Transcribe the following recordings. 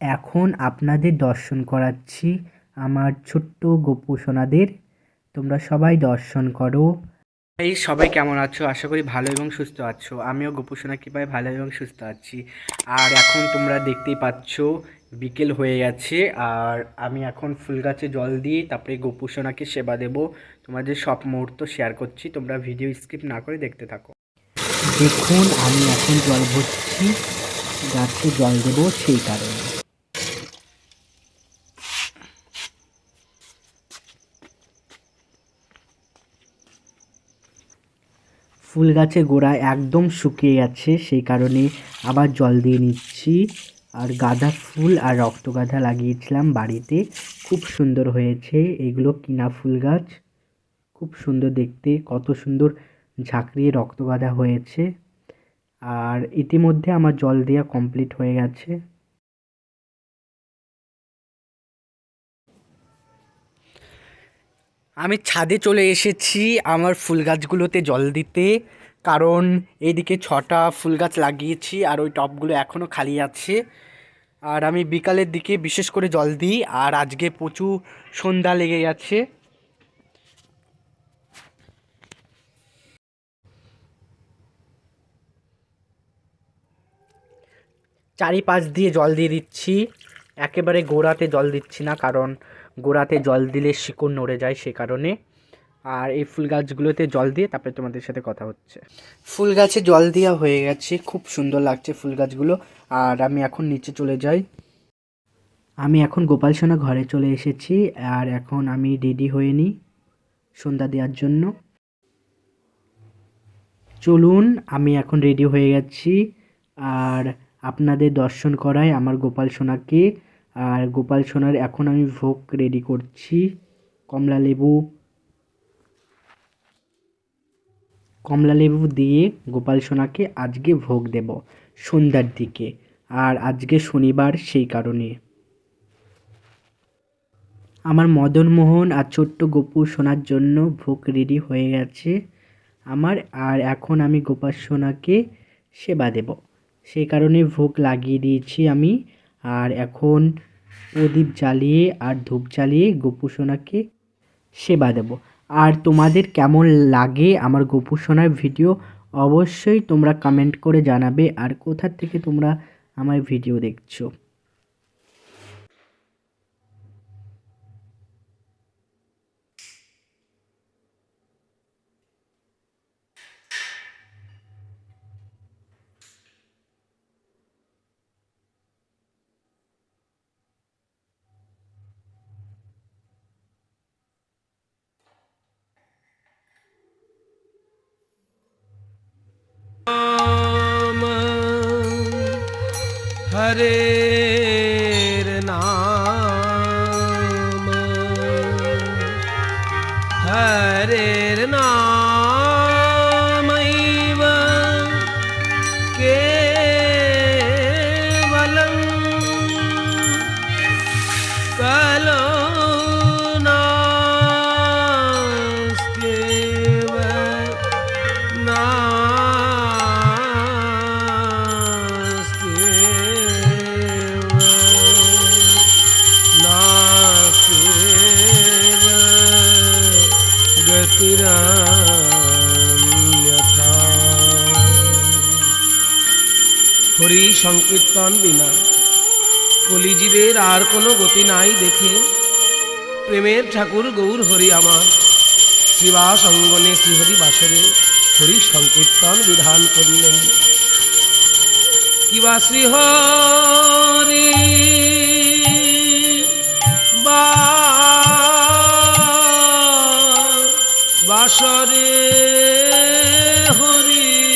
এখন আপনাদের দর্শন করাচ্ছি আমার ছোট্ট গোপু সোনাদের। তোমরা সবাই দর্শন করো। এই সবাই কেমন আছো? আশা করি ভালো এবং সুস্থ আছো। আমিও গোপু সোনা কৃপায় ভালো এবং সুস্থ আছি। আর এখন তোমরা দেখতেই পাচ্ছ বিকেল হয়ে গেছে। আর আমি এখন ফুল গাছে জল দিয়ে তারপরে গোপু সোনাকে সেবা দেবো। তোমাদের সব মুহূর্ত শেয়ার করছি। তোমরা ভিডিও স্কিপ না করে দেখতে থাকো। দেখুন আমি এখন জল ভরছি। গাছে জল দেবো সেই কারণে। ফুল গাছের গোড়া একদম শুকিয়ে গেছে সেই কারণে আবার জল দিয়ে নিচ্ছি। আর গাঁদা ফুল আর রক্ত রক্তগাঁদা লাগিয়েছিলাম বাড়িতে। খুব সুন্দর হয়েছে এগুলো কিনা ফুল গাছ খুব সুন্দর দেখতে, কত সুন্দর ঝাঁকড়িয়ে রক্তগাঁদা হয়েছে। আর ইতিমধ্যে আমার জল দেওয়া কমপ্লিট হয়ে গেছে। আমি ছাদে চলে এসেছি আমার ফুল গাছগুলোতে জল দিতে। কারণ এইদিকে ছটা ফুল গাছ লাগিয়েছি আর ওই টবগুলো এখনও খালি আছে। আর আমি বিকালের দিকে বিশেষ করে জল দিই আর আজকে প্রচুর সন্ধ্যা লেগে গেছে। চারিপাশ দিয়ে জল দিয়ে দিচ্ছি। একেবারে গোড়াতে জল দিচ্ছি না কারণ গোড়াতে জল দিলে শিকড় নড়ে যায় সে কারণে। আর এই ফুল গাছগুলোতে জল দিয়ে তারপরে তোমাদের সাথে কথা হচ্ছে। ফুল গাছে জল দেওয়া হয়ে গেছে, খুব সুন্দর লাগছে ফুল গাছগুলো। আর আমি এখন নিচে চলে যাই। আমি এখন গোপাল সোনা ঘরে চলে এসেছি, আর এখন আমি রেডি হয়ে নিই সন্ধ্যা দেওয়ার জন্য। চলুন, আমি এখন রেডি হয়ে গেছি। আর আপনাদের দর্শন করায় আমার গোপাল সোনাকে। আর গোপাল সোনার এখন আমি ভোগ রেডি করছি। কমলা লেবু। কমলা লেবু দিয়ে গোপাল সোনাকে আজকে ভোগ দেব সন্ধ্যার দিকে। আর আজকে শনিবার সেই কারণে। আমার মদন মোহন আর ছোট্ট গোপু সোনার জন্য ভোগ রেডি হয়ে গেছে আমার। আর এখন আমি গোপাল সোনাকে সেবা দেব। সেই কারণে ভোগ লাগিয়ে দিয়েছি আমি। আর এখন প্রদীপ জ্বালিয়ে আর ধূপ জ্বালিয়ে গোপুসোনাকে সেবা দেব। আর তোমাদের কেমন লাগে আমার গোপুসোনার ভিডিও অবশ্যই তোমরা কমেন্ট করে জানাবে আর কোথার থেকে তোমরা আমার ভিডিও দেখছ। Hare হরি সংকীর্তন বিনা কলিজীবের আর কোনো গতি নাই দেখে প্রেমের ঠাকুর গৌর হরি আমার শিবা সঙ্গনে শ্রীহরি বাসরে হরি সংকীর্তন বিধান করলেন কিবা শ্রীহরি বাসরে হরি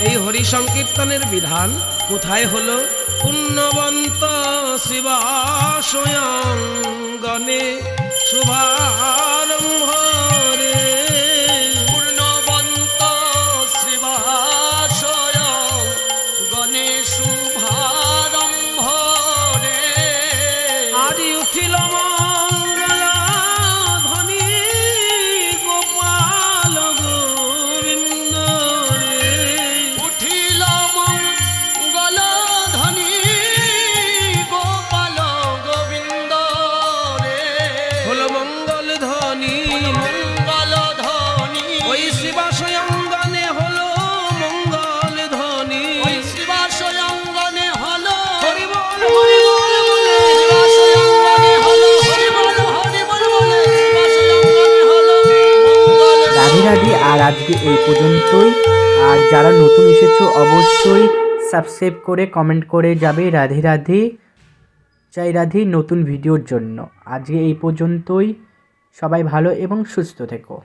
এই হরি সংকীর্তনের বিধান কোথায় হলো? পুণ্যবন্ত শিবা স্বয়ং গণে শুভারম্ভ আর আজকে এই পর্যন্তই। আর যারা নতুন এসেছ, অবশ্যই সাবস্ক্রাইব করে কমেন্ট করে যাবে। রাধে রাধে। চাই রাধে নতুন ভিডিওর জন্য। আজকে এই পর্যন্তই। সবাই ভালো এবং সুস্থ থেকো।